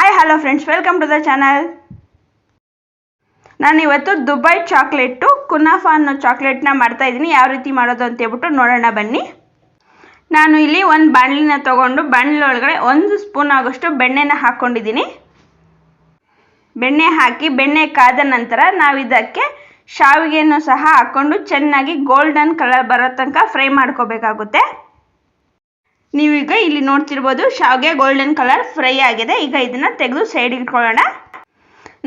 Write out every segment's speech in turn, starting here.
Hi hello friends welcome to the channel ನಾನು ಇವತ್ತು Dubai chocolate, ಕುನಾಫಾ ಅನ್ನೋ ಚಾಕ್ಲೇಟ್ನ ಮಾಡ್ತಾ ಇದ್ದೀನಿ. ಯಾವ ರೀತಿ ಮಾಡೋದು ಅಂತ ಹೇಳ್ಬಿಟ್ಟು ನೋಡೋಣ ಬನ್ನಿ. ನಾನು ಇಲ್ಲಿ ಒಂದು ಬಾಣಲಿನ ತೊಗೊಂಡು ಬಾಣಲೊಳಗಡೆ ಒಂದು ಸ್ಪೂನ್ ಆಗೋಷ್ಟು ಬೆಣ್ಣೆನ ಹಾಕ್ಕೊಂಡಿದ್ದೀನಿ ಬೆಣ್ಣೆ ಹಾಕಿ, ಬೆಣ್ಣೆ ಕಾದ ನಂತರ ನಾವು ಇದಕ್ಕೆ ಶಾವಿಗೆಯನ್ನು ಸಹ ಹಾಕ್ಕೊಂಡು ಚೆನ್ನಾಗಿ ಗೋಲ್ಡನ್ ಕಲರ್ ಬರೋ ತನಕ ಫ್ರೈ ಮಾಡ್ಕೋಬೇಕಾಗುತ್ತೆ. ಇಲ್ಲಿ ನೋಡ್ತಿರ್ಬೋದು ಶಾವಿಗೆ ಗೋಲ್ಡನ್ ಕಲರ್ ಫ್ರೈ ಆಗಿದೆ. ಈಗ ಇದನ್ನ ತೆಗೆದು ಸೈಡ್ ಇಟ್ಕೊಳ್ಳೋಣ.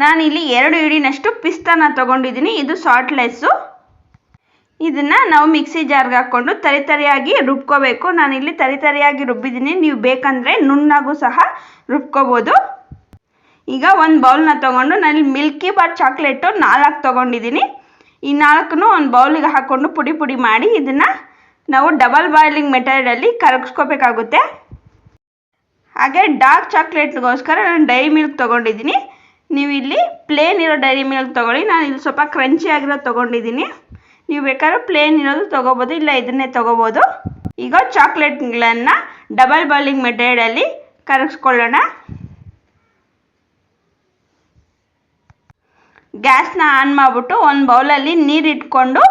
ನಾನು ಇಲ್ಲಿ ಎರಡು ಹಿಡಿನಷ್ಟು ಪಿಸ್ತಾನ ತಗೊಂಡಿದ್ದೀನಿ. ಇದು ಸಾಲ್ಟ್ಲೆಸ್ಸು ಇದನ್ನ ನಾವು ಮಿಕ್ಸಿ ಜಾರ್ಗೆ ಹಾಕ್ಕೊಂಡು ತರಿ ತರಿಯಾಗಿ ರುಬ್ಕೋಬೇಕು. ನಾನು ಇಲ್ಲಿ ತರಿ ತರಿಯಾಗಿ ರುಬ್ಬಿದ್ದೀನಿ. ನೀವು ಬೇಕಂದರೆ ನುಣ್ಣಾಗೂ ಸಹ ರುಬ್ಕೋಬೋದು. ಈಗ ಒಂದು ಬೌಲ್ನ ತೊಗೊಂಡು ನಾನು ಮಿಲ್ಕಿ ಬಾರ್ ಚಾಕ್ಲೇಟು ನಾಲ್ಕು ತೊಗೊಂಡಿದ್ದೀನಿ. ಈ ನಾಲ್ಕನ್ನು ಒಂದು ಬೌಲಿಗೆ ಹಾಕ್ಕೊಂಡು ಪುಡಿ ಪುಡಿ ಮಾಡಿ ಇದನ್ನು ನಾವು ಡಬಲ್ ಬಾಯ್ಲಿಂಗ್ ಮೆಥಡಲ್ಲಿ ಕರಗಿಸ್ಕೋಬೇಕಾಗುತ್ತೆ. ಹಾಗೆ ಡಾರ್ಕ್ ಚಾಕ್ಲೇಟ್ಗೋಸ್ಕರ ನಾನು ಡೈರಿ ಮಿಲ್ಕ್ ತೊಗೊಂಡಿದ್ದೀನಿ. ನೀವು ಇಲ್ಲಿ ಪ್ಲೇನ್ ಇರೋ ಡೈರಿ ಮಿಲ್ಕ್ ತೊಗೊಳ್ಳಿ. ನಾನು ಇಲ್ಲಿ ಸ್ವಲ್ಪ ಕ್ರಂಚಿ ಆಗಿರೋದು ತೊಗೊಂಡಿದ್ದೀನಿ. ನೀವು ಬೇಕಾದ್ರೆ ಪ್ಲೇನ್ ಇರೋದು ತೊಗೋಬೋದು, ಇಲ್ಲ ಇದನ್ನೇ ತೊಗೋಬೋದು. ಈಗ ಚಾಕ್ಲೇಟ್ಗಳನ್ನು ಡಬಲ್ ಬಾಯ್ಲಿಂಗ್ ಮೆಥಡಲ್ಲಿ ಕರಗಿಸ್ಕೊಳ್ಳೋಣ. ಗ್ಯಾಸ್ನ ಆನ್ ಮಾಡಿಬಿಟ್ಟು ಒಂದು ಬೌಲಲ್ಲಿ ನೀರು ಇಟ್ಕೊಂಡು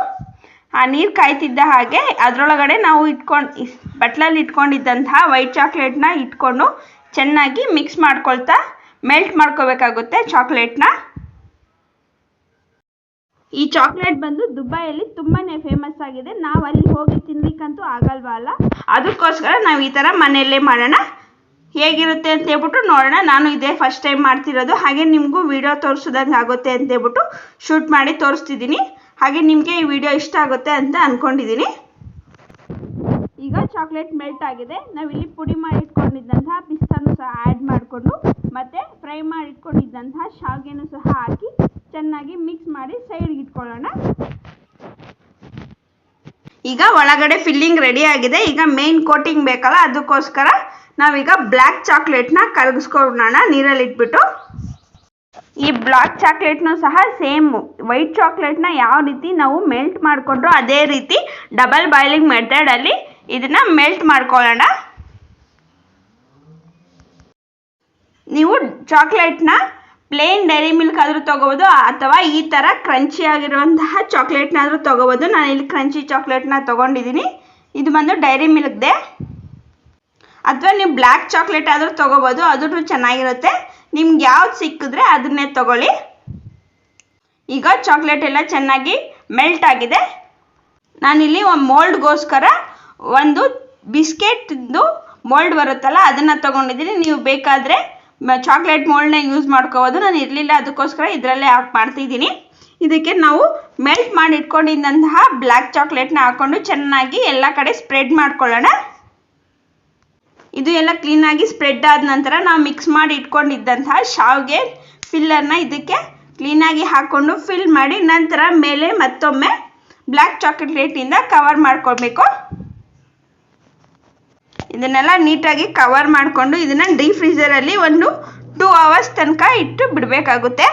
ಆ ನೀರು ಕಾಯ್ತಿದ್ದ ಹಾಗೆ ಅದರೊಳಗಡೆ ನಾವು ಇಟ್ಕೊಂಡು ಬಟ್ಲಲ್ಲಿ ಇಟ್ಕೊಂಡಿದ್ದಂತಹ ವೈಟ್ ಚಾಕ್ಲೇಟ್ನ ಇಟ್ಕೊಂಡು ಚೆನ್ನಾಗಿ ಮಿಕ್ಸ್ ಮಾಡ್ಕೊಳ್ತಾ ಮೆಲ್ಟ್ ಮಾಡ್ಕೋಬೇಕಾಗುತ್ತೆ ಚಾಕ್ಲೇಟ್ನ ಈ ಚಾಕ್ಲೇಟ್ ಬಂದು ದುಬೈಯಲ್ಲಿ ತುಂಬಾ ಫೇಮಸ್ ಆಗಿದೆ. ನಾವು ಅಲ್ಲಿ ಹೋಗಿ ತಿನ್ಲಿಕ್ಕಂತೂ ಆಗಲ್ವಲ್ಲ ಅದಕ್ಕೋಸ್ಕರ ನಾವು ಈ ಥರ ಮನೆಯಲ್ಲೇ ಮಾಡೋಣ. ಹೇಗಿರುತ್ತೆ ಅಂತ ಹೇಳ್ಬಿಟ್ಟು ನೋಡೋಣ. ನಾನು ಇದೇ ಫಸ್ಟ್ ಟೈಮ್ ಮಾಡ್ತಿರೋದು. ಹಾಗೆ ನಿಮಗೂ ವಿಡಿಯೋ ತೋರಿಸೋದಂಗೆ ಆಗುತ್ತೆ ಅಂತ ಹೇಳ್ಬಿಟ್ಟು ಶೂಟ್ ಮಾಡಿ ತೋರಿಸ್ತಿದ್ದೀನಿ. ಹಾಗೆ ನಿಮಗೆ ಈ ವಿಡಿಯೋ ಇಷ್ಟ ಆಗುತ್ತೆ ಅಂತ ಅಂದ್ಕೊಂಡಿದ್ದೀನಿ ಈಗ ಚಾಕ್ಲೇಟ್ ಮೆಲ್ಟ್ ಆಗಿದೆ. ನಾವಿಲ್ಲಿ ಪುಡಿ ಮಾಡಿ ಇಟ್ಕೊಂಡಿದ್ದಂತಹ ಪಿಸ್ತಾನು ಸಹ ಆ್ಯಡ್ ಮಾಡಿಕೊಂಡು, ಮತ್ತು ಫ್ರೈ ಮಾಡಿ ಇಟ್ಕೊಂಡಿದ್ದಂತಹ ಶಾವಿಗೆನೂ ಸಹ ಹಾಕಿ ಚೆನ್ನಾಗಿ ಮಿಕ್ಸ್ ಮಾಡಿ ಸೈಡ್ಗೆ ಇಟ್ಕೊಳ್ಳೋಣ. ಈಗ ಒಳಗಡೆ ಫಿಲ್ಲಿಂಗ್ ರೆಡಿ ಆಗಿದೆ. ಈಗ ಮೇನ್ ಕೋಟಿಂಗ್ ಬೇಕಲ್ಲ, ಅದಕ್ಕೋಸ್ಕರ ನಾವೀಗ ಬ್ಲ್ಯಾಕ್ ಚಾಕ್ಲೇಟ್ನ ಕರಗಿಸ್ಕೊಳ್ಳೋಣ ನೀರಲ್ಲಿ ಇಟ್ಬಿಟ್ಟು ಈ ಬ್ಲಾಕ್ ಚಾಕ್ಲೇಟ್ನು ಸಹ ಸೇಮ್ ವೈಟ್ ಚಾಕ್ಲೇಟ್ನ ಯಾವ ರೀತಿ ನಾವು ಮೆಲ್ಟ್ ಮಾಡಿಕೊಂಡ್ರು ಅದೇ ರೀತಿ ಡಬಲ್ ಬಾಯ್ಲಿಂಗ್ ಮೆಥಡಲ್ಲಿ ಇದನ್ನು ಮೆಲ್ಟ್ ಮಾಡ್ಕೊಳ್ಳೋಣ. ನೀವು ಚಾಕ್ಲೇಟ್ನ ಪ್ಲೇನ್ ಡೈರಿ ಮಿಲ್ಕ್ ಆದರೂ ತೊಗೋಬೋದು ಅಥವಾ ಈ ಥರ ಕ್ರಂಚಿ ಆಗಿರುವಂತಹ ಚಾಕ್ಲೇಟ್ನಾದರೂ ತೊಗೋಬೋದು. ನಾನು ಇಲ್ಲಿ ಕ್ರಂಚಿ ಚಾಕ್ಲೇಟ್ನ ತೊಗೊಂಡಿದ್ದೀನಿ. ಇದು ಬಂದು ಡೈರಿ ಮಿಲ್ಕ್ದೆ. ಅಥವಾ ನೀವು ಬ್ಲ್ಯಾಕ್ ಚಾಕ್ಲೇಟ್ ಆದರೂ ತೊಗೋಬೋದು. ಅದು ಚೆನ್ನಾಗಿರುತ್ತೆ. ನಿಮ್ಗೆ ಯಾವ್ದು ಸಿಕ್ಕಿದ್ರೆ ಅದನ್ನೇ ತಗೊಳ್ಳಿ. ಈಗ ಚಾಕ್ಲೇಟ್ ಎಲ್ಲ ಚೆನ್ನಾಗಿ ಮೆಲ್ಟ್ ಆಗಿದೆ. ನಾನಿಲ್ಲಿ ಒಂದು ಮೋಲ್ಡ್ಗೋಸ್ಕರ ಒಂದು ಬಿಸ್ಕೆಟ್ದು ಮೋಲ್ಡ್ ಬರುತ್ತಲ್ಲ, ಅದನ್ನು ತೊಗೊಂಡಿದ್ದೀನಿ. ನೀವು ಬೇಕಾದರೆ ಚಾಕ್ಲೇಟ್ ಮೋಲ್ಡ್ನ ಯೂಸ್ ಮಾಡ್ಕೋಬೋದು. ನಾನು ಇರಲಿಲ್ಲ ಅದಕ್ಕೋಸ್ಕರ ಇದರಲ್ಲೇ ಹಾಕಿ ಮಾಡ್ತಿದ್ದೀನಿ. ಇದಕ್ಕೆ ನಾವು ಮೆಲ್ಟ್ ಮಾಡಿ ಇಟ್ಕೊಂಡಿದ್ದಂತಹ ಬ್ಲ್ಯಾಕ್ ಚಾಕ್ಲೇಟ್ನ ಹಾಕ್ಕೊಂಡು ಚೆನ್ನಾಗಿ ಎಲ್ಲ ಕಡೆ ಸ್ಪ್ರೆಡ್ ಮಾಡ್ಕೊಳ್ಳೋಣ. ಇದು ಎಲ್ಲ ಕ್ಲೀನಾಗಿ ಸ್ಪ್ರೆಡ್ ಆದ ನಂತರ ನಾವು ಮಿಕ್ಸ್ ಮಾಡಿ ಇಟ್ಕೊಂಡಿದ್ದಂತಹ ಶಾವಿಗೆ ಫಿಲ್ಲರ್ನ ಇದಕ್ಕೆ ಕ್ಲೀನಾಗಿ ಹಾಕ್ಕೊಂಡು ಫಿಲ್ ಮಾಡಿ ನಂತರ ಮೇಲೆ ಮತ್ತೊಮ್ಮೆ ಬ್ಲ್ಯಾಕ್ ಚಾಕ್ಲೇಟಿಂದ ಕವರ್ ಮಾಡ್ಕೊಳ್ಬೇಕು. ಇದನ್ನೆಲ್ಲ ನೀಟಾಗಿ ಕವರ್ ಮಾಡಿಕೊಂಡು ಇದನ್ನು ಡೀ ಫ್ರೀಸರಲ್ಲಿ ಒಂದು ಟೂ ಅವರ್ಸ್ ತನಕ ಇಟ್ಟು ಬಿಡಬೇಕಾಗುತ್ತೆ.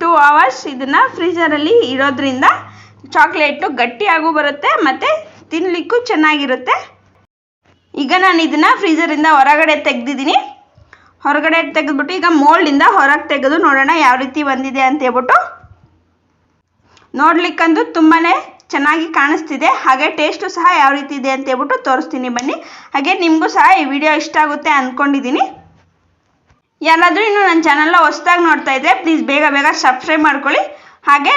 ಟೂ ಅವರ್ಸ್ ಇದನ್ನು ಫ್ರೀಸರಲ್ಲಿ ಇರೋದ್ರಿಂದ ಚಾಕ್ಲೇಟು ಗಟ್ಟಿಯಾಗೂ ಬರುತ್ತೆ ಮತ್ತು ತಿನ್ನಲಿಕ್ಕೂ ಚೆನ್ನಾಗಿರುತ್ತೆ. ಈಗ ನಾನು ಇದನ್ನು ಫ್ರೀಸರಿಂದ ಹೊರಗಡೆ ತೆಗೆದಿದ್ದೀನಿ. ಹೊರಗಡೆ ತೆಗೆದ್ಬಿಟ್ಟು ಈಗ ಮೋಲ್ಡಿಂದ ಹೊರಗೆ ತೆಗೆದು ನೋಡೋಣ ಯಾವ ರೀತಿ ಬಂದಿದೆ ಅಂತ ಹೇಳ್ಬಿಟ್ಟು. ನೋಡ್ಲಿಕ್ಕಂದು ತುಂಬಾ ಚೆನ್ನಾಗಿ ಕಾಣಿಸ್ತಿದೆ. ಹಾಗೆ ಟೇಸ್ಟು ಸಹ ಯಾವ ರೀತಿ ಇದೆ ಅಂತ ಹೇಳ್ಬಿಟ್ಟು ತೋರಿಸ್ತೀನಿ ಬನ್ನಿ. ಹಾಗೆ ನಿಮಗೂ ಸಹ ಈ ವಿಡಿಯೋ ಇಷ್ಟ ಆಗುತ್ತೆ ಅಂದ್ಕೊಂಡಿದ್ದೀನಿ ಯಾರಾದರೂ ಇನ್ನು ನನ್ನ ಚಾನಲ್ನ ಹೊಸ್ದಾಗಿ ನೋಡ್ತಾ ಇದ್ರೆ ಪ್ಲೀಸ್ ಬೇಗ ಬೇಗ ಸಬ್ಸ್ಕ್ರೈಬ್ ಮಾಡ್ಕೊಳ್ಳಿ. ಹಾಗೆ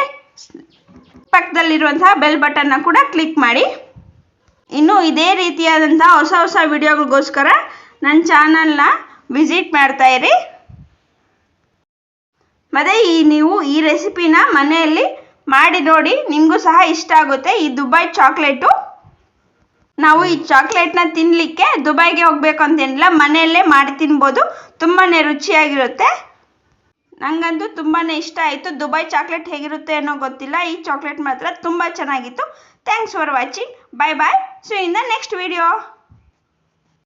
ಪಕ್ಕದಲ್ಲಿರುವಂತಹ ಬೆಲ್ ಬಟನ್ನ ಕೂಡ ಕ್ಲಿಕ್ ಮಾಡಿ. ಇನ್ನು ಇದೇ ರೀತಿಯಾದಂಥ ಹೊಸ ಹೊಸ ವಿಡಿಯೋಗಳಿಗೋಸ್ಕರ ನನ್ನ ಚಾನಲ್ನ ವಿಸಿಟ್ ಮಾಡ್ತಾಯಿರಿ ಮತ್ತು ಈ ನೀವು ಈ ರೆಸಿಪಿನ ಮನೆಯಲ್ಲಿ ಮಾಡಿ ನೋಡಿ, ನಿಮಗೂ ಸಹ ಇಷ್ಟ ಆಗುತ್ತೆ. ಈ ದುಬೈ ಚಾಕ್ಲೇಟು. ನಾವು ಈ ಚಾಕ್ಲೇಟ್ನ ತಿನ್ನಲಿಕ್ಕೆ ದುಬೈಗೆ ಹೋಗಬೇಕು ಅಂತೇನಿಲ್ಲ, ಮನೆಯಲ್ಲೇ ಮಾಡಿ ತಿನ್ಬೋದು. ತುಂಬಾ ರುಚಿಯಾಗಿರುತ್ತೆ. ನನಗಂತೂ ತುಂಬಾ ಇಷ್ಟ ಆಯಿತು. ದುಬೈ ಚಾಕ್ಲೇಟ್ ಹೇಗಿರುತ್ತೆ ಅನ್ನೋ ಗೊತ್ತಿಲ್ಲ. ಈ ಚಾಕ್ಲೇಟ್ ಮಾತ್ರ ತುಂಬ ಚೆನ್ನಾಗಿತ್ತು. Thanks for watching bye bye so in the next video